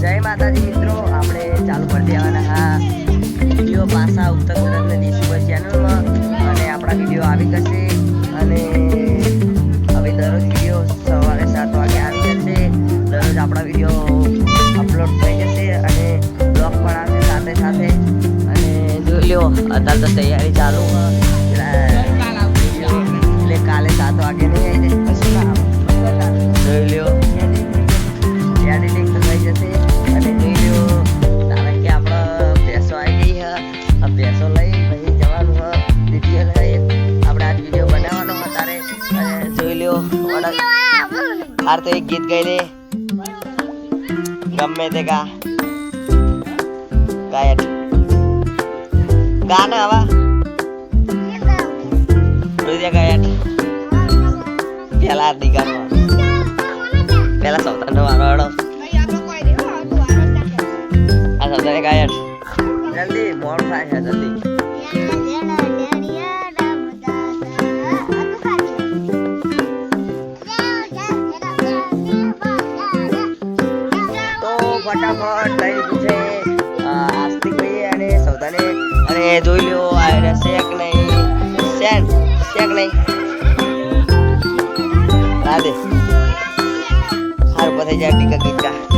જય માતાજી મિત્રો. આપણે ચાલુ કરી દેવાના હા. વીડિયો પાસા ઉત્તર ગુજરાતના દેશી ચેનલમાં અને આપણા વીડિયો આવી જશે. અને હવે દરરોજ વીડિયો સવારે સાત વાગે આવી જશે. દરરોજ આપણા વીડિયો અપલોડ થઈ જશે અને બ્લોગ પણ આવશે સાથે સાથે. અને જોઈ લ્યો, અત્યારે તો તૈયારી ચાલુ. જોઈ લ્યો વડા તો એક ગીત ગાઈ લે. ગમે તે ગા. ગાયક ગાના આવા રોજ્યા ગાયક પેલા દીગામાં પેલા સૌતાનો વારો આડો આ સૌતાને ગાયક જલ્દી, મોડ થાય છે, જલ્દી. ફટાફટ લઈ લીધું છે. આસ્તિકભાઈ અને સૌદાને. અને જોઈ લો આ શેક નહીં. શેક શેક નહીં. રાધે. સારું પતાઈ જાય ટીકા ગીત